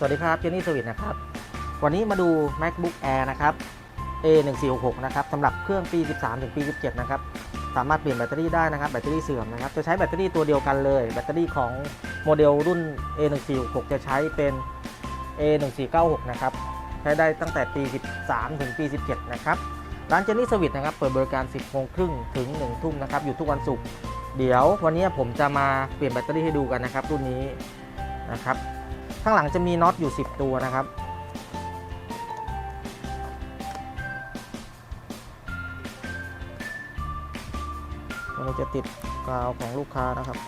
สวัสดีครับเจนนี่สวิตนะครับ วันนี้มาดู macbook air นะครับ a1466 นะครับสำหรับเครื่องปี 13 ถึงปี 17 นะครับ สามารถเปลี่ยนแบตเตอรี่ได้นะครับ แบตเตอรี่เสื่อมนะครับ จะใช้แบตเตอรี่ตัวเดียวกันเลย แบตเตอรี่ของโมเดลรุ่น a1466 จะใช้เป็น a1496 นะครับ ใช้ได้ตั้งแต่ปี 13 ถึงปี 17 นะครับ ร้านเจนนี่สวิตนะครับ เปิดบริการ 10โมงครึ่งถึง 1 ทุ่มนะครับ อยู่ทุกวันศุกร์ เดี๋ยววันนี้ผมจะมาเปลี่ยนแบตเตอรี่ให้ดูกันนะครับ รุ่นนี้นะครับ ข้างหลังจะมีน็อตอยู่ 10 ตัวนะครับ เราจะติดกาวของลูกค้านะครับ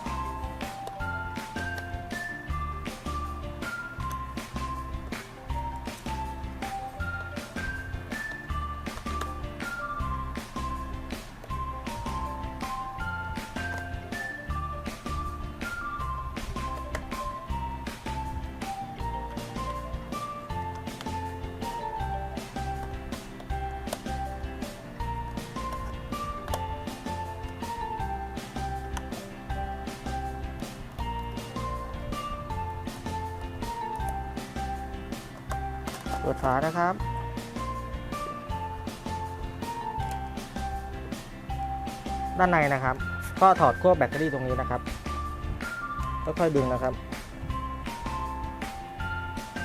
เปิดฝานะครับ ด้านในนะครับ ก็ถอดขั้วแบตเตอรี่ตรงนี้นะครับค่อยๆดึงนะครับ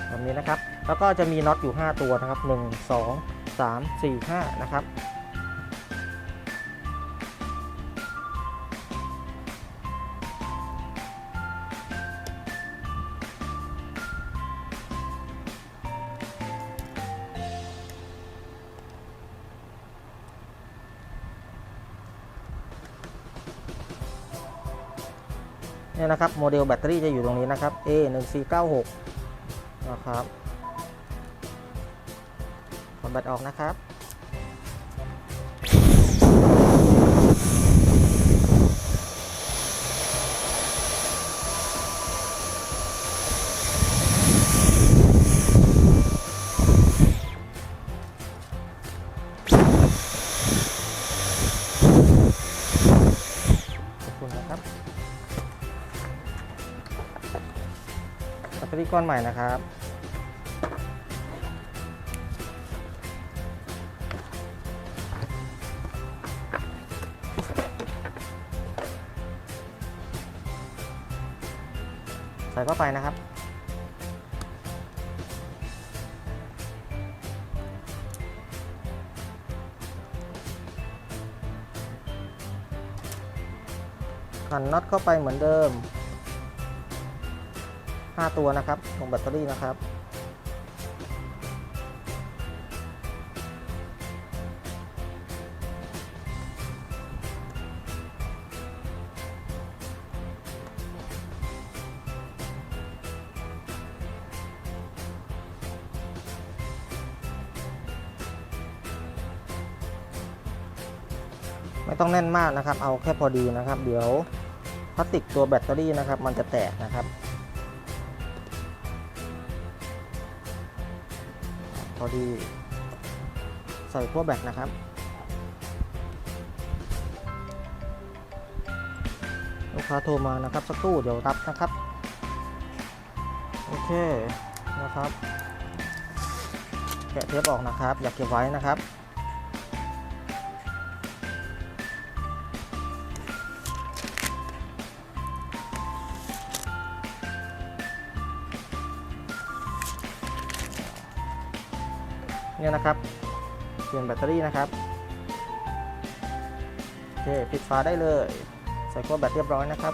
แบบนี้นะครับ แล้วก็จะมีน็อตอยู่ 5 ตัวนะครับ 1 2 3 4 5 นะครับ เนี่ยนะครับโมเดลแบตเตอรี่จะอยู่ตรงนี้นะครับ A 1 4 9 6นะครับถอดแบตออกนะครับขอบคุณนะครับ แบตเตอรี่ก้อนใหม่นะครับ ใส่เข้าไปนะครับขันน็อตเข้าไปเหมือนเดิม 5 ตัวนะครับของแบตเตอรี่นะครับไม่ต้องแน่นมากนะครับ เอาแค่พอดีนะครับ เดี๋ยวพลาสติกตัวแบตเตอรี่นะครับ มันจะแตกนะครับ อดี ใส่ขั้วแบตนะครับ ลูกค้าโทรมานะครับ สักครู่เดี๋ยวรับนะครับ โอเคนะครับ แกะเทปออกนะครับ อยากเก็บไว้นะครับ เนี่ยนะครับเปลี่ยนแบตเตอรี่นะครับโอเคปิดฝาได้เลยใส่ขั้วแบตเรียบร้อยนะครับ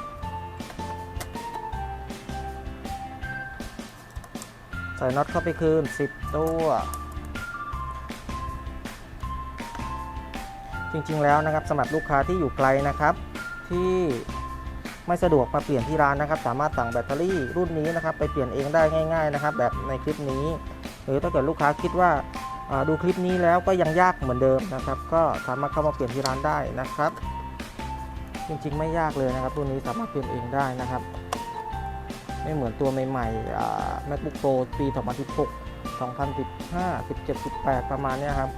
ใส่น็อตเข้าไปคืน 10 ตัว จริงๆแล้วนะครับสำหรับลูกค้าที่อยู่ไกลนะครับ ที่ไม่สะดวกมาเปลี่ยนที่ร้านนะครับ สามารถสั่งแบตเตอรี่รุ่นนี้นะครับ ไปเปลี่ยนเองได้ง่าย ๆนะครับ แบบในคลิปนี้ หรือถ้าเกิดลูกค้าคิดว่าอ่า ดูคลิปนี้แล้วก็ยังยากเหมือนเดิมนะครับ ก็สามารถเข้ามาเปลี่ยนที่ร้านได้นะครับ จริงๆไม่ยากเลยนะครับตัวนี้สามารถเปลี่ยนเองได้นะครับ ไม่เหมือนตัวใหม่ๆ MacBook Pro ปี 2016 2015 17 18 ประมาณนี้ครับ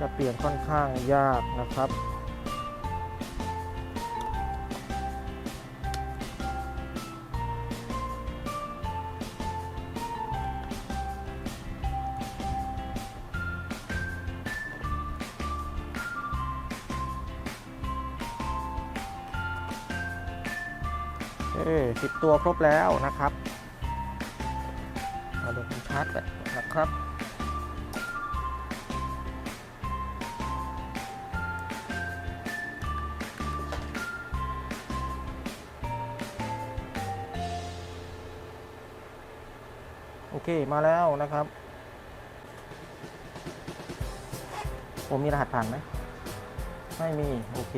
จะเปลี่ยนค่อนข้างยากนะครับ เอ้สิบตัวครบแล้วนะครับมาดูผมชาร์จแบตนนะครับโอเค มาแล้วนะครับ ผมมีรหัสผ่านไหม ไม่มี โอเค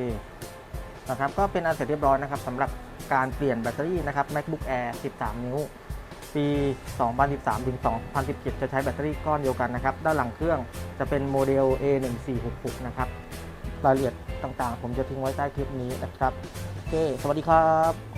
นะครับ ก็เป็นอันเสร็จเรียบร้อยนะครับสำหรับ การเปลี่ยนแบตเตอรี่นะครับ MacBook Air 13 นิ้ว ปี 2013 ถึง 2017 จะใช้แบตเตอรี่ก้อนเดียวกันนะครับ ด้านหลังเครื่องจะเป็นโมเดล A1466 นะครับ รายละเอียดต่างๆ ผมจะทิ้งไว้ใต้คลิปนี้นะครับ โอเค สวัสดีครับ